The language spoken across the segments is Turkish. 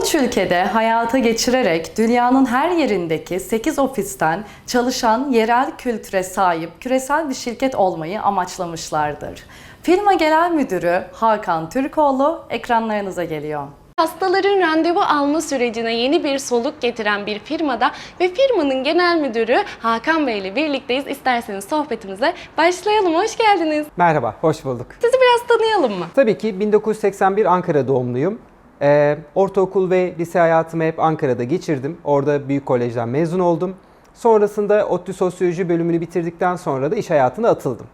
13 ülkede hayata geçirerek dünyanın her yerindeki 8 ofisten çalışan yerel kültüre sahip küresel bir şirket olmayı amaçlamışlardır. Firma Genel Müdürü Hakan Türkoğlu ekranlarınıza geliyor. Hastaların randevu alma sürecine yeni bir soluk getiren bir firmada ve firmanın genel müdürü Hakan Bey ile birlikteyiz. İsterseniz sohbetimize başlayalım. Hoş geldiniz. Merhaba, hoş bulduk. Sizi biraz tanıyalım mı? Tabii ki 1981 Ankara doğumluyum. Ee, ortaokul ve lise hayatımı hep Ankara'da geçirdim. Orada büyük kolejden mezun oldum. Sonrasında ODTÜ Sosyoloji bölümünü bitirdikten sonra da iş hayatına atıldım.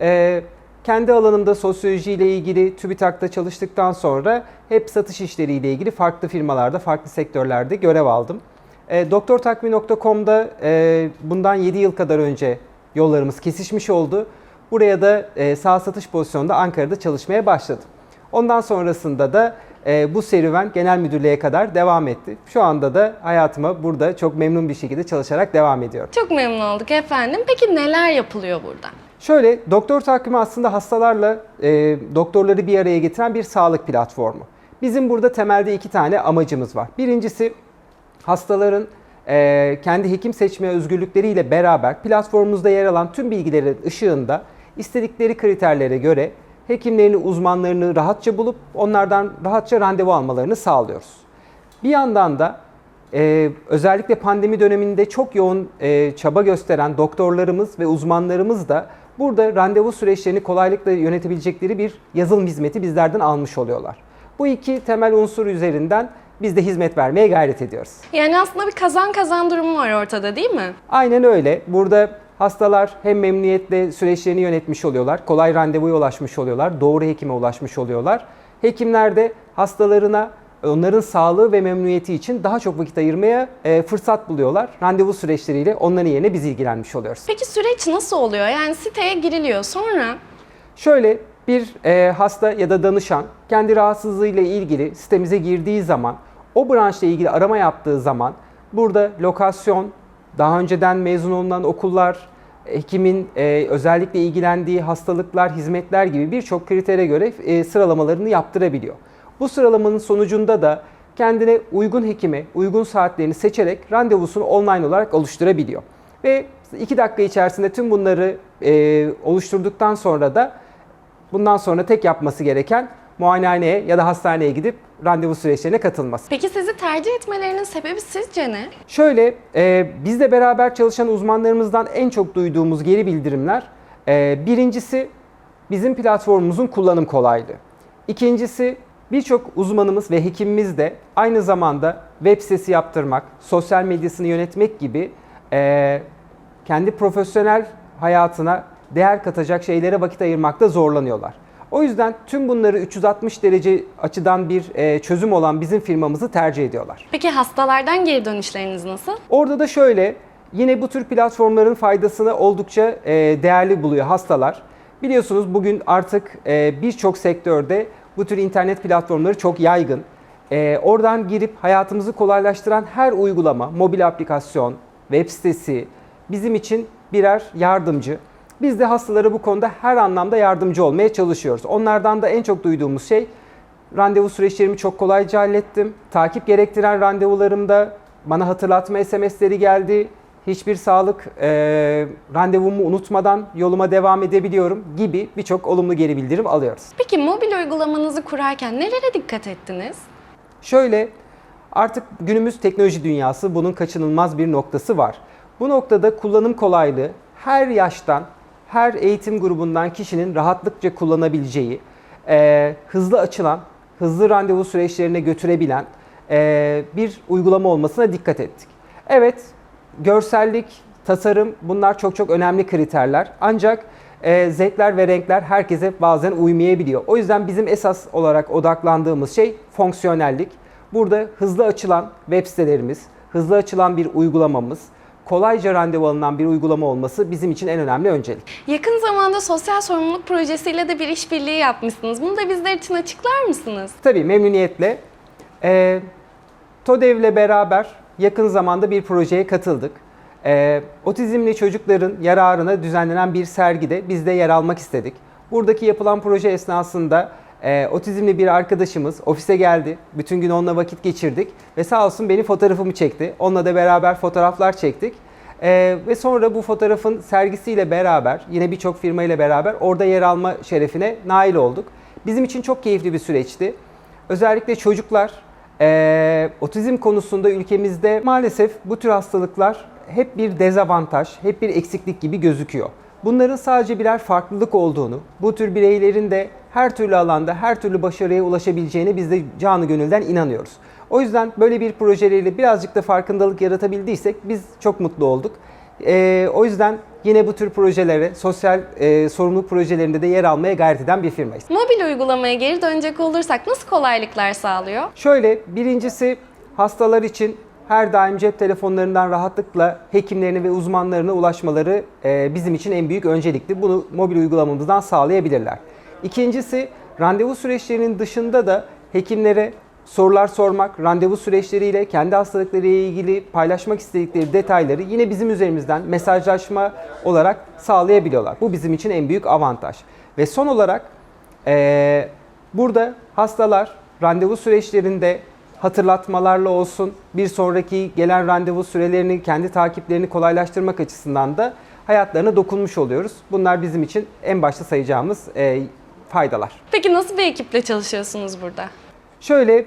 Ee, kendi alanımda sosyoloji ile ilgili TÜBİTAK'ta çalıştıktan sonra hep satış işleriyle ilgili farklı firmalarda, farklı sektörlerde görev aldım. E, doktortakvi.com'da e, bundan 7 yıl kadar önce yollarımız kesişmiş oldu. Buraya da e, sağ satış pozisyonunda Ankara'da çalışmaya başladım. Ondan sonrasında da e, bu serüven genel müdürlüğe kadar devam etti. Şu anda da hayatıma burada çok memnun bir şekilde çalışarak devam ediyorum. Çok memnun olduk efendim. Peki neler yapılıyor burada? Şöyle, doktor takvimi aslında hastalarla e, doktorları bir araya getiren bir sağlık platformu. Bizim burada temelde iki tane amacımız var. Birincisi hastaların e, kendi hekim seçme özgürlükleriyle beraber platformumuzda yer alan tüm bilgilerin ışığında istedikleri kriterlere göre hekimlerini, uzmanlarını rahatça bulup onlardan rahatça randevu almalarını sağlıyoruz. Bir yandan da ee, özellikle pandemi döneminde çok yoğun e, çaba gösteren doktorlarımız ve uzmanlarımız da burada randevu süreçlerini kolaylıkla yönetebilecekleri bir yazılım hizmeti bizlerden almış oluyorlar. Bu iki temel unsur üzerinden biz de hizmet vermeye gayret ediyoruz. Yani aslında bir kazan kazan durumu var ortada değil mi? Aynen öyle. Burada hastalar hem memnuniyetle süreçlerini yönetmiş oluyorlar, kolay randevuya ulaşmış oluyorlar, doğru hekime ulaşmış oluyorlar. Hekimler de hastalarına onların sağlığı ve memnuniyeti için daha çok vakit ayırmaya e, fırsat buluyorlar. Randevu süreçleriyle onların yerine biz ilgilenmiş oluyoruz. Peki süreç nasıl oluyor? Yani siteye giriliyor sonra Şöyle bir e, hasta ya da danışan kendi rahatsızlığıyla ilgili sitemize girdiği zaman o branşla ilgili arama yaptığı zaman burada lokasyon, daha önceden mezun olunan okullar, hekimin e, özellikle ilgilendiği hastalıklar, hizmetler gibi birçok kritere göre e, sıralamalarını yaptırabiliyor. Bu sıralamanın sonucunda da kendine uygun hekime, uygun saatlerini seçerek randevusunu online olarak oluşturabiliyor. Ve 2 dakika içerisinde tüm bunları e, oluşturduktan sonra da bundan sonra tek yapması gereken muayenehaneye ya da hastaneye gidip randevu süreçlerine katılması. Peki sizi tercih etmelerinin sebebi sizce ne? Şöyle, e, bizle beraber çalışan uzmanlarımızdan en çok duyduğumuz geri bildirimler, e, birincisi bizim platformumuzun kullanım kolaylığı. İkincisi birçok uzmanımız ve hekimimiz de aynı zamanda web sitesi yaptırmak, sosyal medyasını yönetmek gibi e, kendi profesyonel hayatına değer katacak şeylere vakit ayırmakta zorlanıyorlar. O yüzden tüm bunları 360 derece açıdan bir e, çözüm olan bizim firmamızı tercih ediyorlar. Peki hastalardan geri dönüşleriniz nasıl? Orada da şöyle, yine bu tür platformların faydasını oldukça e, değerli buluyor hastalar. Biliyorsunuz bugün artık e, birçok sektörde bu tür internet platformları çok yaygın. E, oradan girip hayatımızı kolaylaştıran her uygulama, mobil aplikasyon, web sitesi bizim için birer yardımcı. Biz de hastalara bu konuda her anlamda yardımcı olmaya çalışıyoruz. Onlardan da en çok duyduğumuz şey randevu süreçlerimi çok kolayca hallettim. Takip gerektiren randevularımda bana hatırlatma SMS'leri geldi. Hiçbir sağlık e, randevumu unutmadan yoluma devam edebiliyorum gibi birçok olumlu geri bildirim alıyoruz. Peki mobil uygulamanızı kurarken nelere dikkat ettiniz? Şöyle artık günümüz teknoloji dünyası bunun kaçınılmaz bir noktası var. Bu noktada kullanım kolaylığı her yaştan, her eğitim grubundan kişinin rahatlıkça kullanabileceği, e, hızlı açılan, hızlı randevu süreçlerine götürebilen e, bir uygulama olmasına dikkat ettik. Evet, görsellik, tasarım bunlar çok çok önemli kriterler. Ancak e, zevkler ve renkler herkese bazen uymayabiliyor. O yüzden bizim esas olarak odaklandığımız şey fonksiyonellik. Burada hızlı açılan web sitelerimiz, hızlı açılan bir uygulamamız, kolayca randevu alınan bir uygulama olması bizim için en önemli öncelik. Yakın zamanda sosyal sorumluluk projesiyle de bir işbirliği yapmışsınız. Bunu da bizler için açıklar mısınız? Tabii memnuniyetle. E, TODEV ile beraber yakın zamanda bir projeye katıldık. E, otizmli çocukların yararına düzenlenen bir sergide biz de yer almak istedik. Buradaki yapılan proje esnasında e, otizmli bir arkadaşımız ofise geldi. Bütün gün onunla vakit geçirdik ve sağ olsun benim fotoğrafımı çekti. Onunla da beraber fotoğraflar çektik. E, ve sonra bu fotoğrafın sergisiyle beraber yine birçok firma ile beraber orada yer alma şerefine nail olduk. Bizim için çok keyifli bir süreçti. Özellikle çocuklar e, otizm konusunda ülkemizde maalesef bu tür hastalıklar hep bir dezavantaj, hep bir eksiklik gibi gözüküyor. Bunların sadece birer farklılık olduğunu, bu tür bireylerin de her türlü alanda her türlü başarıya ulaşabileceğine biz de canı gönülden inanıyoruz. O yüzden böyle bir projeleriyle birazcık da farkındalık yaratabildiysek biz çok mutlu olduk. Ee, o yüzden yine bu tür projelere, sosyal e, sorumluluk projelerinde de yer almaya gayret eden bir firmayız. Mobil uygulamaya geri dönecek olursak nasıl kolaylıklar sağlıyor? Şöyle, birincisi hastalar için her daim cep telefonlarından rahatlıkla hekimlerine ve uzmanlarına ulaşmaları e, bizim için en büyük öncelikli. Bunu mobil uygulamamızdan sağlayabilirler. İkincisi, randevu süreçlerinin dışında da hekimlere sorular sormak, randevu süreçleriyle kendi hastalıkları ile ilgili paylaşmak istedikleri detayları yine bizim üzerimizden mesajlaşma olarak sağlayabiliyorlar. Bu bizim için en büyük avantaj. Ve son olarak ee, burada hastalar randevu süreçlerinde hatırlatmalarla olsun bir sonraki gelen randevu sürelerini, kendi takiplerini kolaylaştırmak açısından da hayatlarına dokunmuş oluyoruz. Bunlar bizim için en başta sayacağımız e, faydalar. Peki nasıl bir ekiple çalışıyorsunuz burada? Şöyle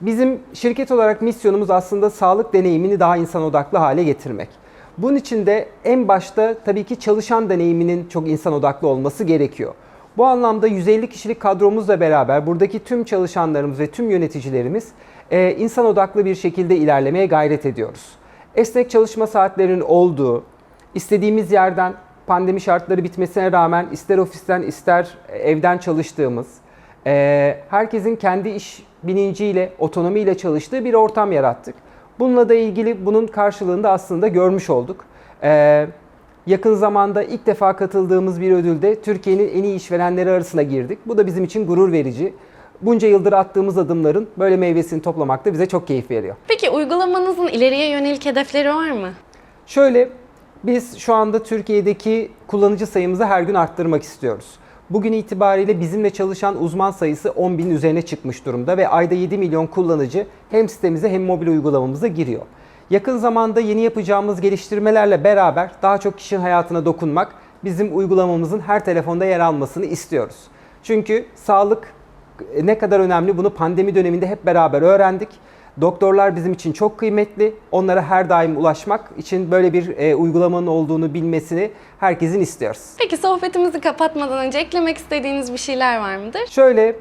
bizim şirket olarak misyonumuz aslında sağlık deneyimini daha insan odaklı hale getirmek. Bunun için de en başta tabii ki çalışan deneyiminin çok insan odaklı olması gerekiyor. Bu anlamda 150 kişilik kadromuzla beraber buradaki tüm çalışanlarımız ve tüm yöneticilerimiz e, insan odaklı bir şekilde ilerlemeye gayret ediyoruz. Esnek çalışma saatlerinin olduğu, istediğimiz yerden pandemi şartları bitmesine rağmen ister ofisten ister evden çalıştığımız, ee, herkesin kendi iş bilinciyle, otonomiyle çalıştığı bir ortam yarattık. Bununla da ilgili bunun karşılığını da aslında görmüş olduk. Ee, yakın zamanda ilk defa katıldığımız bir ödülde Türkiye'nin en iyi işverenleri arasına girdik. Bu da bizim için gurur verici. Bunca yıldır attığımız adımların böyle meyvesini toplamak da bize çok keyif veriyor. Peki uygulamanızın ileriye yönelik hedefleri var mı? Şöyle, biz şu anda Türkiye'deki kullanıcı sayımızı her gün arttırmak istiyoruz. Bugün itibariyle bizimle çalışan uzman sayısı 10 bin üzerine çıkmış durumda ve ayda 7 milyon kullanıcı hem sitemize hem mobil uygulamamıza giriyor. Yakın zamanda yeni yapacağımız geliştirmelerle beraber daha çok kişinin hayatına dokunmak, bizim uygulamamızın her telefonda yer almasını istiyoruz. Çünkü sağlık ne kadar önemli bunu pandemi döneminde hep beraber öğrendik. Doktorlar bizim için çok kıymetli. Onlara her daim ulaşmak için böyle bir e, uygulamanın olduğunu bilmesini herkesin istiyoruz. Peki sohbetimizi kapatmadan önce eklemek istediğiniz bir şeyler var mıdır? Şöyle,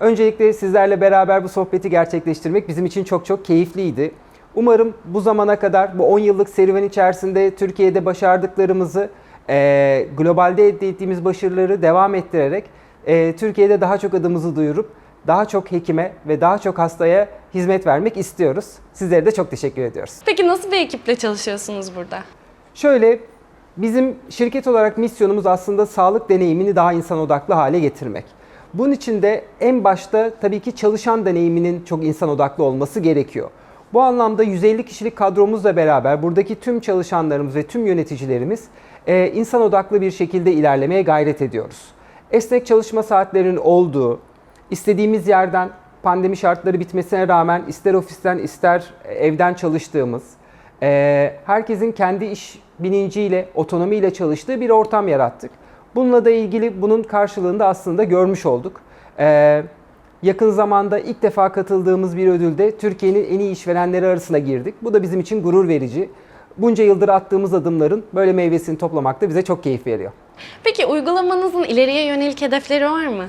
öncelikle sizlerle beraber bu sohbeti gerçekleştirmek bizim için çok çok keyifliydi. Umarım bu zamana kadar, bu 10 yıllık serüven içerisinde Türkiye'de başardıklarımızı, e, globalde elde ettiğimiz başarıları devam ettirerek e, Türkiye'de daha çok adımızı duyurup daha çok hekime ve daha çok hastaya hizmet vermek istiyoruz. Sizlere de çok teşekkür ediyoruz. Peki nasıl bir ekiple çalışıyorsunuz burada? Şöyle bizim şirket olarak misyonumuz aslında sağlık deneyimini daha insan odaklı hale getirmek. Bunun için de en başta tabii ki çalışan deneyiminin çok insan odaklı olması gerekiyor. Bu anlamda 150 kişilik kadromuzla beraber buradaki tüm çalışanlarımız ve tüm yöneticilerimiz e, insan odaklı bir şekilde ilerlemeye gayret ediyoruz. Esnek çalışma saatlerinin olduğu, istediğimiz yerden pandemi şartları bitmesine rağmen ister ofisten ister evden çalıştığımız, e, herkesin kendi iş bilinciyle, otonomiyle çalıştığı bir ortam yarattık. Bununla da ilgili bunun karşılığını da aslında görmüş olduk. E, yakın zamanda ilk defa katıldığımız bir ödülde Türkiye'nin en iyi işverenleri arasına girdik. Bu da bizim için gurur verici. Bunca yıldır attığımız adımların böyle meyvesini toplamak da bize çok keyif veriyor. Peki uygulamanızın ileriye yönelik hedefleri var mı?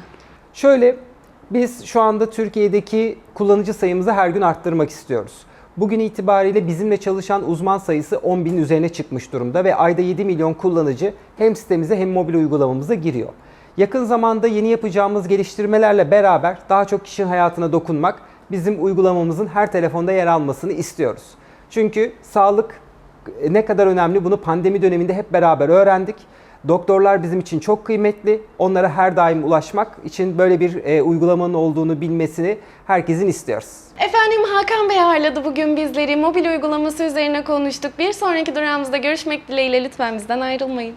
Şöyle, biz şu anda Türkiye'deki kullanıcı sayımızı her gün arttırmak istiyoruz. Bugün itibariyle bizimle çalışan uzman sayısı 10 bin üzerine çıkmış durumda ve ayda 7 milyon kullanıcı hem sitemize hem mobil uygulamamıza giriyor. Yakın zamanda yeni yapacağımız geliştirmelerle beraber daha çok kişinin hayatına dokunmak, bizim uygulamamızın her telefonda yer almasını istiyoruz. Çünkü sağlık ne kadar önemli bunu pandemi döneminde hep beraber öğrendik. Doktorlar bizim için çok kıymetli. Onlara her daim ulaşmak için böyle bir e, uygulamanın olduğunu bilmesini herkesin istiyoruz. Efendim Hakan Bey ağırladı bugün bizleri. Mobil uygulaması üzerine konuştuk. Bir sonraki durağımızda görüşmek dileğiyle lütfen bizden ayrılmayın.